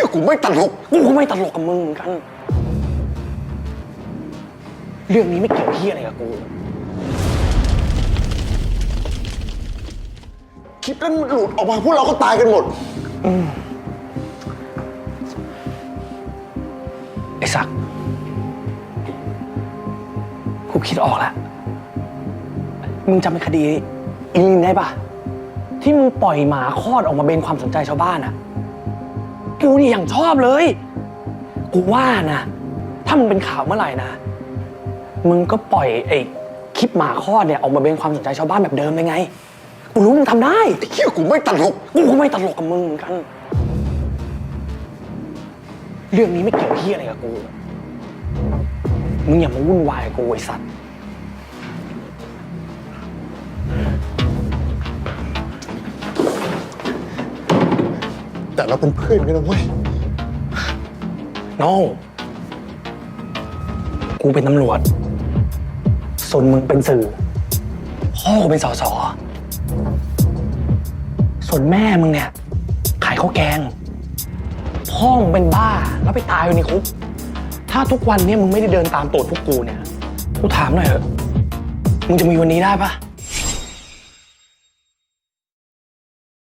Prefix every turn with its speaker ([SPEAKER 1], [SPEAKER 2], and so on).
[SPEAKER 1] ฮียกูไม่ตลก
[SPEAKER 2] กูก็ไม่ตลกกับมึงเหมือนกัน เรื่องนี้ไม่เกี่ยวที่อะไรกับกู
[SPEAKER 1] คลิปนั้นมันหลุดออกมาพวกเราก็ตายกันหมด
[SPEAKER 2] ไอ้ศักดิ์กูคิดออกแล้ว มึงจำเป็นคดีอีลินได้ปะที่มึงปล่อยหมาคลอดออกมาเบนความสนใจชาวบ้านอะ กูนี่อย่างชอบเลย กูว่านะ ถ้ามึงเป็นข่าวเมื่อไหร่นะ มึงก็ปล่อยไอ้คลิปหมาคลอดเนี่ยออกมาเบนความสนใจชาวบ้านแบบเดิมเลยไง กูรู้มึงทำได้
[SPEAKER 1] เฮียกูไม่ตลก
[SPEAKER 2] กูก็ไม่ตลกกับมึงเหมือนกัน เรื่องนี้ไม่เกี่ยวที่อะไรกับกู มึงอย่ามาวุ่นวายกับกูไอ้สัตว์
[SPEAKER 1] แต่เราเป็นเพื่อนกันนะเว้ย
[SPEAKER 2] น้องกูเป็นตำรวจ ส่วนมึงเป็นสื่อ พ่อกูเป็นสส ส่วนแม่มึงเนี่ย ขายข้าวแกง พ่อมึงเป็นบ้าแล้วไปตายอยู่ในคุก ถ้าทุกวันเนี้มึงไม่ได้เดินตามตูดพวกกูเนี่ย กูถามหน่อยเถอะ มึงจะมีวันนี้ได้ปะ